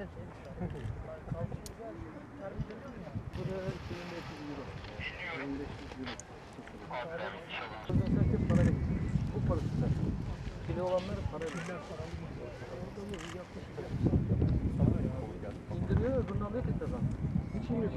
Bu parası zaten. Kilo olanları para İndiriyor öbürünü alıyor tekrardan. Hiç inmiyor.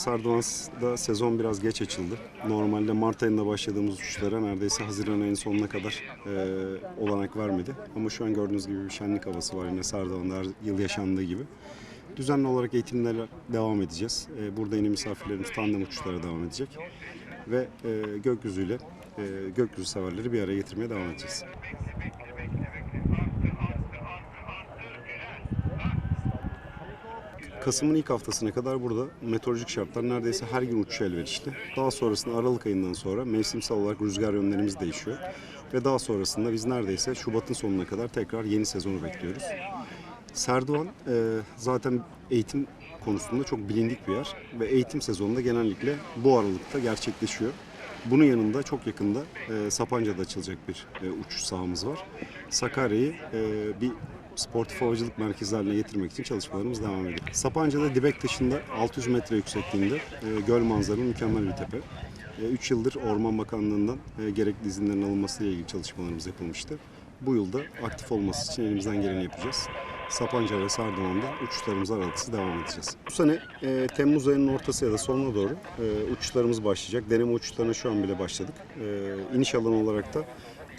Sarduans'da sezon biraz geç açıldı. Normalde Mart ayında başladığımız uçuşlara neredeyse Haziran ayının sonuna kadar e, olanak vermedi. Ama şu an gördüğünüz gibi bir şenlik havası var yine Sarduan'da her yıl yaşandığı gibi. Düzenli olarak eğitimlere devam edeceğiz. E, burada yine misafirlerimiz tandem uçuşlara devam edecek. Ve e, gökyüzüyle e, gökyüzü severleri bir araya getirmeye devam edeceğiz. Kasım'ın ilk haftasına kadar burada meteorolojik şartlar neredeyse her gün uçuşa elverişli. Daha sonrasında Aralık ayından sonra mevsimsel olarak rüzgar yönlerimiz değişiyor. Ve daha sonrasında biz neredeyse Şubat'ın sonuna kadar tekrar yeni sezonu bekliyoruz. Serdivan e, zaten eğitim konusunda çok bilindik bir yer ve eğitim sezonunda genellikle bu aralıkta gerçekleşiyor. Bunun yanında çok yakında e, Sapanca'da açılacak bir e, uçuş sahamız var. Sakarya'yı e, bir sportif havacılık merkezi haline getirmek için çalışmalarımız devam ediyor. Sapanca'da dibek taşında 600 metre yüksekliğinde e, göl manzaralı mükemmel bir tepe. 3 yıldır Orman Bakanlığı'ndan e, gerekli izinlerin alınmasıyla ilgili çalışmalarımız yapılmıştı. Bu yılda aktif olması için elimizden geleni yapacağız. Sapanca ve Sardıvan'da uçuşlarımız aralıksız devam edeceğiz. Bu sene e, Temmuz ayının ortası ya da sonuna doğru e, uçuşlarımız başlayacak. Deneme uçuşlarına şu an bile başladık. E, iniş alanı olarak da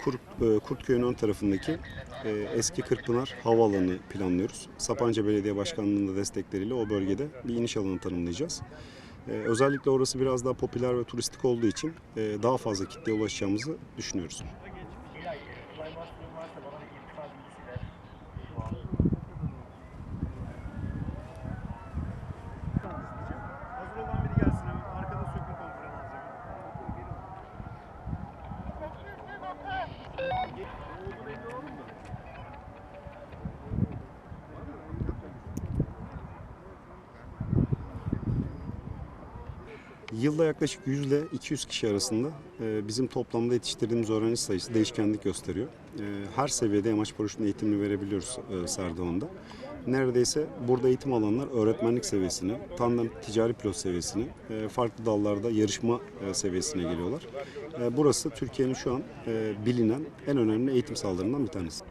Kurt, e, Kurtköy'ün ön tarafındaki e, eski Kırkpınar Havaalanı planlıyoruz. Sapanca Belediye Başkanlığı'nın da destekleriyle o bölgede bir iniş alanı tanımlayacağız. E, özellikle orası biraz daha popüler ve turistik olduğu için e, daha fazla kitleye ulaşacağımızı düşünüyoruz. Yılda yaklaşık 100 ile 200 kişi arasında e, bizim toplamda yetiştirdiğimiz öğrenci sayısı değişkenlik gösteriyor. E, Her seviyede yamaç paraşütünün eğitimini verebiliyoruz e, Serdivan'da. Neredeyse burada eğitim alanlar öğretmenlik seviyesine, tandem ticari pilot seviyesine, farklı dallarda yarışma seviyesine geliyorlar. Burası Türkiye'nin şu an bilinen en önemli eğitim sahalarından bir tanesi.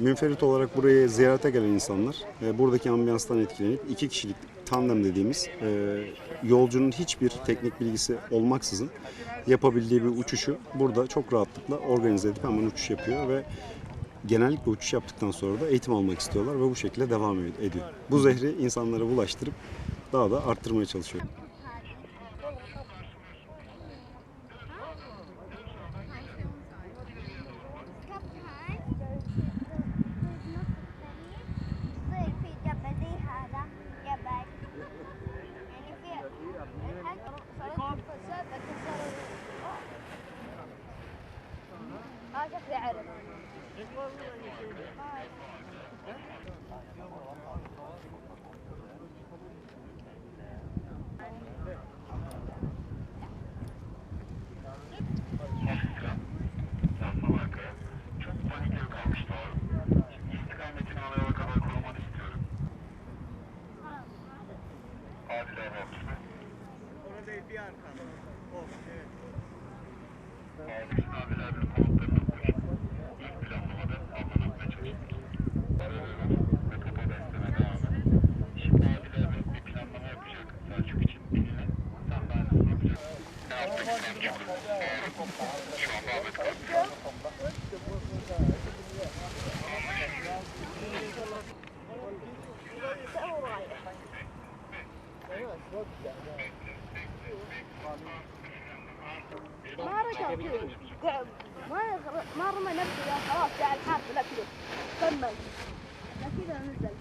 Münferit olarak buraya ziyarete gelen insanlar e, buradaki ambiyanstan etkilenip iki kişilik tandem dediğimiz e, yolcunun hiçbir teknik bilgisi olmaksızın yapabildiği bir uçuşu burada çok rahatlıkla organize edip hemen uçuş yapıyor ve genellikle uçuş yaptıktan sonra da eğitim almak istiyorlar ve bu şekilde devam ed- ediyor. Bu zehri insanlara bulaştırıp daha da arttırmaya çalışıyor. يعرف. ما ركب تعب ما ما رمى نفسه خلاص قاعد حاط نفسه كمل كذا نزل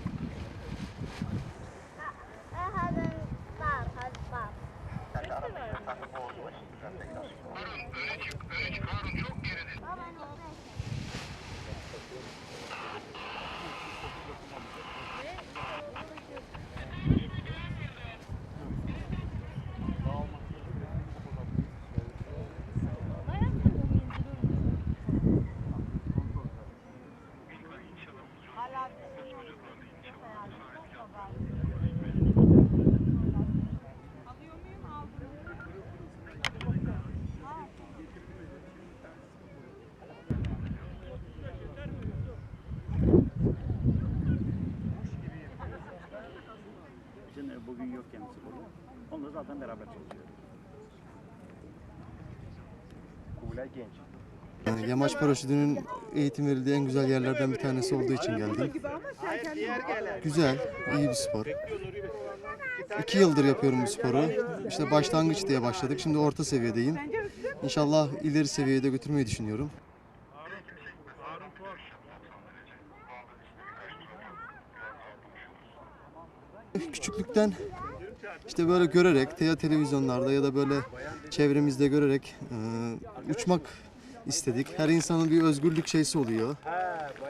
için e, bugün yok kendisi burada. Onunla zaten beraber çalışıyoruz. Kubilay Genç. Yani Yamaç paraşütünün eğitim verildiği en güzel yerlerden bir tanesi olduğu için geldim. Güzel, iyi bir spor. İki yıldır yapıyorum bu sporu. İşte başlangıç diye başladık. Şimdi orta seviyedeyim. İnşallah ileri seviyede götürmeyi düşünüyorum. Küçüklükten işte böyle görerek, te- televizyonlarda ya da böyle çevremizde görerek e, uçmak istedik. Her insanın bir özgürlük şeysi oluyor.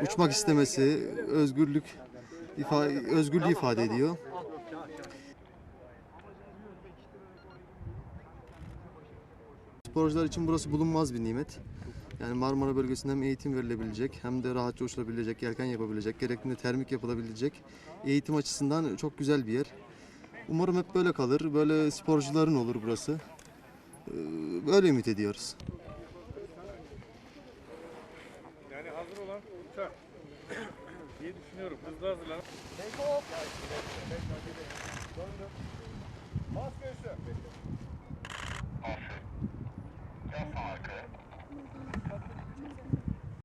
Uçmak istemesi, özgürlük ifa- özgürlüğü ifade ediyor. Sporcular için burası bulunmaz bir nimet. Yani Marmara bölgesinde hem eğitim verilebilecek hem de rahatça uçulabilecek, yelken yapabilecek, gerektiğinde termik yapılabilecek eğitim açısından çok güzel bir yer. Umarım hep böyle kalır. Böyle sporcuların olur burası. Ee, böyle ümit ediyoruz. Yani hazır olan uçak diye düşünüyorum. Hızlı hazırlanıp. Take off. Maske üstü. Aferin.